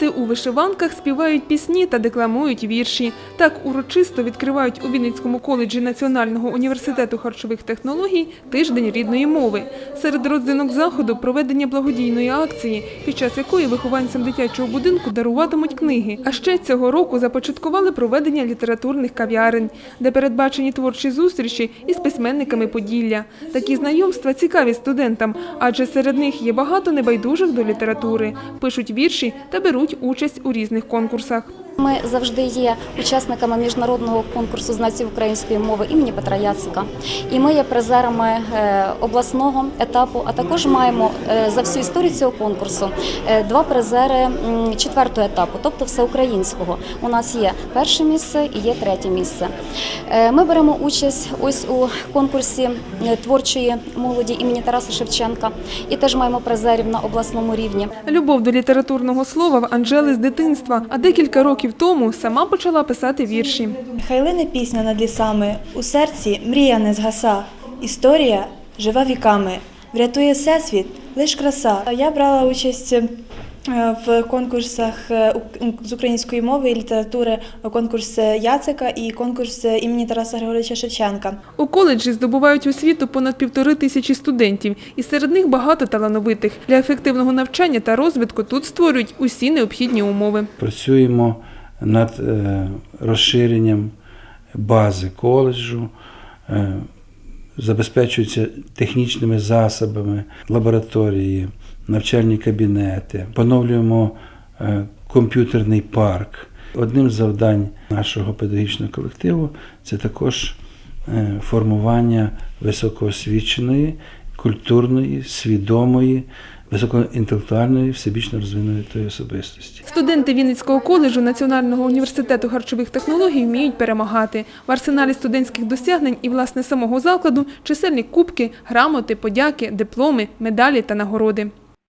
студенти у вишиванках співають пісні та декламують вірші. Так урочисто відкривають у Вінницькому коледжі Національного університету харчових технологій тиждень рідної мови. Серед родзинок заходу проведення благодійної акції, під час якої вихованцям дитячого будинку даруватимуть книги. А ще цього року започаткували проведення літературних кав'ярень, де передбачені творчі зустрічі із письменниками Поділля. Такі знайомства цікаві студентам, адже серед них є багато небайдужих до літератури, пишуть вірші та беруть участь у різних конкурсах. Ми завжди є учасниками міжнародного конкурсу знавців української мови імені Петра Яцика. І ми є призерами е, обласного етапу, а також маємо е, за всю історію цього конкурсу е, два призери четвертого етапу, тобто всеукраїнського. У нас є перше місце і є третє місце. Ми беремо участь ось у конкурсі творчої молоді імені Тараса Шевченка і теж маємо призерів на обласному рівні. Любов до літературного слова в Анжели з дитинства, а декілька років тому сама почала писати вірші. Хай лине пісня над лісами, у серці мрія не згаса, історія жива віками, врятує всесвіт, лиш краса. Я брала участь е, в конкурсах е, ук- з української мови і літератури, конкурс Яцика і конкурс імені Тараса Григоровича Шевченка. У коледжі здобувають освіту понад півтори тисячі студентів, і серед них багато талановитих. Для ефективного навчання та розвитку тут створюють усі необхідні умови. Працюємо над е, розширенням бази коледжу, е, забезпечуються технічними засобами, лабораторії, навчальні кабінети, поновлюємо е, комп'ютерний парк. Одним з завдань нашого педагогічного колективу це також формування високоосвіченої, культурної, свідомої, високоінтелектуальної, всебічно розвинутої особистості. Студенти Вінницького коледжу Національного університету харчових технологій вміють перемагати. В арсеналі студентських досягнень і власне самого закладу чисельні кубки, грамоти, подяки, дипломи, медалі та нагороди.